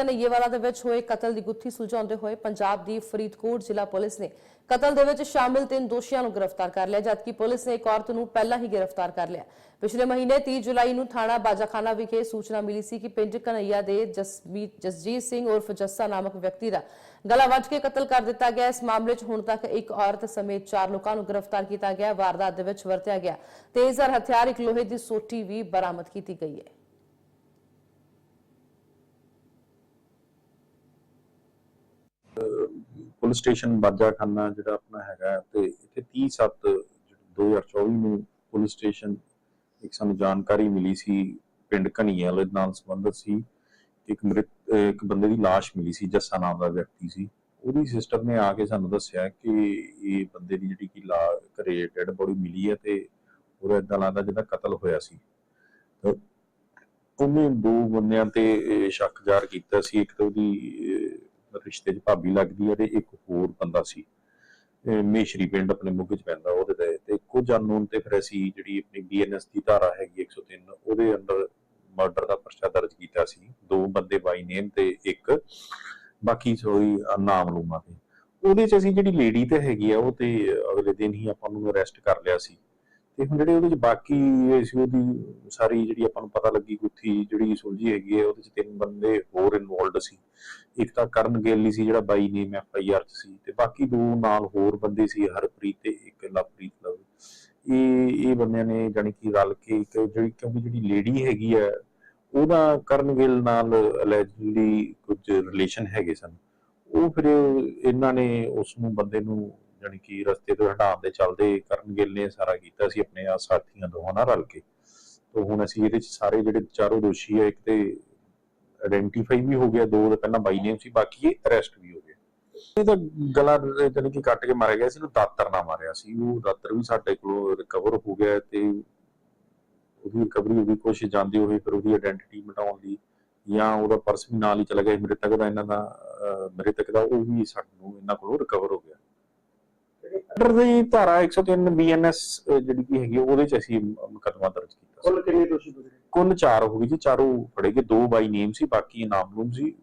ਕਨਈਏਵਾਲਾ ਦੇ ਵਿੱਚ ਹੋਏ ਕਤਲ ਦੀ ਗੁੱਥੀ ਸੁਲਝਾਉਂਦੇ ਹੋਏ ਪੰਜਾਬ ਦੀ ਫਰੀਦਕੋਟ ਜ਼ਿਲ੍ਹਾ ਪੁਲਿਸ ਨੇ ਕਤਲ ਦੇ ਵਿੱਚ ਸ਼ਾਮਿਲ ਤਿੰਨ ਦੋਸ਼ੀਆਂ ਨੂੰ ਗ੍ਰਿਫਤਾਰ ਕਰ ਲਿਆ, ਜਦਕਿ ਪੁਲਿਸ ਨੇ ਇੱਕ ਔਰਤ ਨੂੰ ਪਹਿਲਾਂ ਹੀ ਗ੍ਰਿਫਤਾਰ ਕਰ ਲਿਆ। ਪਿਛਲੇ ਮਹੀਨੇ 30 ਜੁਲਾਈ ਨੂੰ ਥਾਣਾ ਬਾਜਾਖਾਨਾ ਵਿਖੇ ਸੂਚਨਾ ਮਿਲੀ ਸੀ ਕਿ ਪਿੰਡ ਕਨਈਆ ਦੇ ਜਸਮੀਤ ਜਸਜੀਤ ਸਿੰਘ ਉਰਫ ਜੱਸਾ ਨਾਮਕ ਵਿਅਕਤੀ ਦਾ ਗਲਾ ਵੱਢ ਕੇ ਕਤਲ ਕਰ ਦਿੱਤਾ ਗਿਆ। ਇਸ ਮਾਮਲੇ 'ਚ ਹੁਣ ਤੱਕ ਇੱਕ ਔਰਤ ਸਮੇਤ ਚਾਰ ਲੋਕਾਂ ਨੂੰ ਗ੍ਰਿਫਤਾਰ ਕੀਤਾ ਗਿਆ। ਵਾਰਦਾਤ ਦੇ ਵਿੱਚ ਵਰਤਿਆ ਗਿਆ। ਤੇਜ਼ਰ ਹਥਿਆਰ, ਇੱਕ ਲੋਹੇ ਦੀ ਸੋਟੀ ਵੀ ਬਰਾਮਦ ਕੀਤੀ ਗਈ ਹੈ। ਪੁਲਿਸ ਸਟੇਸ਼ਨ ਬਾਜਾਖਾਨਾ ਜਿਹੜਾ ਆਪਣਾ ਹੈਗਾ ਤੇ ਇੱਥੇ 30 7 2024 ਨੂੰ ਪੁਲਿਸ ਸਟੇਸ਼ਨ ਇੱਕ ਸਾਨੂੰ ਜਾਣਕਾਰੀ ਮਿਲੀ ਸੀ, ਪਿੰਡ ਘਣੀਆਂ ਵਾਲੇ ਨਾਲ ਸੰਬੰਧਿਤ ਸੀ ਇੱਕ ਮ੍ਰਿਤ, ਇੱਕ ਬੰਦੇ ਦੀ ਲਾਸ਼ ਮਿਲੀ ਸੀ, ਜੱਸਾ ਨਾਮ ਦਾ ਵਿਅਕਤੀ ਸੀ। ਉਹਦੀ ਸਿਸਟਰ ਨੇ ਆ ਕੇ ਸਾਨੂੰ ਦੱਸਿਆ ਕਿ ਇਹ ਬੰਦੇ ਦੀ ਜਿਹੜੀ ਕਿ ਲਾ, ਘਰੇ ਡੈਡ ਬੋਡੀ ਮਿਲੀ ਹੈ ਤੇ ਉਹਦਾ ਇਦਾਂ ਲੱਗਦਾ ਜਿਹਦਾ ਕਤਲ ਹੋਇਆ ਸੀ। ਤੇ ਉਹਨੇ ਦੋ ਬੰਦਿਆਂ ਤੇ ਸ਼ੱਕ ਜ਼ਾਹਰ ਕੀਤਾ ਸੀ। ਇੱਕ ਤਾਂ ਉਹਦੀ ਰਿਸ਼ਤੇ 'ਚ ਭਾਬੀ ਲੱਗਦੀ ਹੈ ਤੇ ਇੱਕ ਹੋਰ ਬੰਦਾ ਸੀ। ਮੇਸ਼ਰੀ ਪਿੰਡ ਆਪਣੇ ਮੁੱਖ 'ਚ ਪੈਂਦਾ ਉਹਦੇ ਤੇ। ਤੇ ਕੁਝ ਅਨਨੋਨ ਤੇ ਫਿਰ ਅਸੀਂ ਜਿਹੜੀ ਆਪਣੀ ਬੀਐਨਐਸ ਦੀ ਧਾਰਾ ਹੈਗੀ 103 ਉਹਦੇ ਅੰਦਰ ਮਰਡਰ ਦਾ ਪਰਚਾ ਦਰਜ ਕੀਤਾ ਸੀ। ਦੋ ਬੰਦੇ ਬਾਈ ਨੇਮ ਤੇ ਇੱਕ, ਬਾਕੀ ਸੋਈ ਨਾਮਲੂਮਾ ਤੇ। ਉਹਦੇ 'ਚ ਅਸੀਂ ਜਿਹੜੀ ਲੇਡੀ ਤੇ ਹੈਗੀ ਆ, ਉਹ ਤੇ ਅਗਲੇ ਦਿਨ ਹੀ ਆਪਾਂ ਨੂੰ ਅਰੈਸਟ ਕਰ ਲਿਆ ਸੀ। ਤੇ ਹੁਣ ਜਿਹੜੇ ਉਹਦੇ 'ਚ ਬਾਕੀ ਸੀ ਉਹਦੀ ਸਾਰੀ ਜਿਹੜੀ ਆਪਾਂ ਨੂੰ ਪਤਾ ਲੱਗੀ ਗੁੱਥੀ ਜਿਹੜੀ ਸੁਲਝੀ ਹੈਗੀ ਹੈ, ਉਹਦੇ 'ਚ ਤਿੰਨ ਬੰਦੇ ਹੋਰ ਇਨਵੋਲਡ ਸੀ। ਇੱਕ ਤਾਂ ਕਰਨ ਗੇਲੀ ਸੀ ਜਿਹੜਾ ਬਾਈ name F I R C ਤੇ ਬਾਕੀ ਦੋ ਨਾਲ ਹੋਰ ਬੰਦੇ ਸੀ, ਹਰਪ੍ਰੀਤ ਤੇ ਇੱਕ ਲਵਪ੍ਰੀਤ ਲਵ। ਇਹ ਇਹ ਬੰਦਿਆਂ ਨੇ ਜਾਣੀ ਕਿ ਰਲ ਕੇ ਇੱਕ ਜਿਹੜੀ, ਕਿਉਂਕਿ ਜਿਹੜੀ ਲੇਡੀ ਹੈਗੀ ਹੈ, ਉਹਦਾ ਕਰਨ ਗਿੱਲ ਨਾਲ ਅਲੈਜਲੀ ਕੁਝ ਰਿਲੇਸ਼ਨ ਹੈਗੇ ਸਨ। ਉਹ ਫਿਰ ਇਹਨਾਂ ਨੇ ਉਸ ਨੂੰ ਬੰਦੇ ਨੂੰ ਜਾਣੀ ਕਿ ਰਸਤੇ ਤੋਂ ਹਟਾਉਣ ਦੇ ਚੱਲਦੇ ਕਰਨ ਗਿੱਲ ਨੇ ਸਾਰਾ ਕੀਤਾ ਸੀ ਆਪਣੇ ਆ ਸਾਥੀਆਂ ਦੋਵਾਂ ਨਾਲ ਰਲ ਕੇ। ਤੋਂ ਹੁਣ ਅਸੀਂ ਇਹਦੇ ਚ ਸਾਰੇ ਜਿਹੜੇ ਚਾਰੋਂ ਦੋਸ਼ੀ ਆ, ਇੱਕ ਤੇ ਆਇਡੈਂਟੀਫਾਈ ਵੀ ਹੋ ਗਿਆ, ਦੋ ਦਾ ਪਹਿਲਾਂ ਬਾਈ ਨੇਮ ਸੀ, ਬਾਕੀ ਇਹ ਅਰੈਸਟ ਵੀ ਹੋ ਗਏ ਇਹ ਤਾਂ ਗਲਾ ਜਾਣੀ ਕਿ ਕੱਟ ਕੇ ਮਾਰਿਆ ਗਿਆ ਸੀ ਉਹ ਦਾਤਰ ਨਾਲ ਮਾਰਿਆ ਸੀ। ਉਹ ਦਾਤਰ ਵੀ ਸਾਡੇ ਕੋਲੋਂ ਰਿਕਵਰ ਹੋ ਗਿਆ ਤੇ ਉਹਦੀ ਰਿਕਵਰੀ ਹੋ ਕੋਸ਼ਿਸ਼ ਜਾਂਦੀ ਹੋਈ ਫਿਰ ਉਹਦੀ ਆਇਡੈਂਟੀਟੀ ਮਿਟਾਉਣ ਦੀ ਜਾਂ ਉਹਦਾ ਪਰਸ ਵੀ ਨਾਲ ਹੀ ਚਲਾ ਗਿਆ ਸੀ, ਮ੍ਰਿਤਕ ਦਾ ਇਹਨਾਂ ਦਾ ਮ੍ਰਿਤਕ ਦਾ ਉਹ ਵੀ ਸਾਨੂੰ ਇਹਨਾਂ ਕੋਲੋਂ ਰਿਕਵਰ ਹੋ ਗਿਆ। ਅੰਡਰ ਦੀ ਧਾਰਾ 103 ਬੀਐਨਐਸ ਜਿਹੜੀ ਕੀ ਹੈਗੀ ਉਹਦੇ ਚ ਅਸੀਂ ਮੁਕੱਦਮਾ ਦਰਜ ਕੀਤਾ ਕੁੱਲ ਕਿੰਨੇ ਦੋਸ਼ੀ ਪਕੜੇ ਕੁੱਲ ਚਾਰ ਹੋ ਗਏ ਜੀ ਚਾਰੋਂ ਫੜੇ ਗਏ ਦੋ ਬਾਈ ਨੇਮ ਸੀ ਬਾਕੀ ਨਾਮਲੂਮ ਸੀ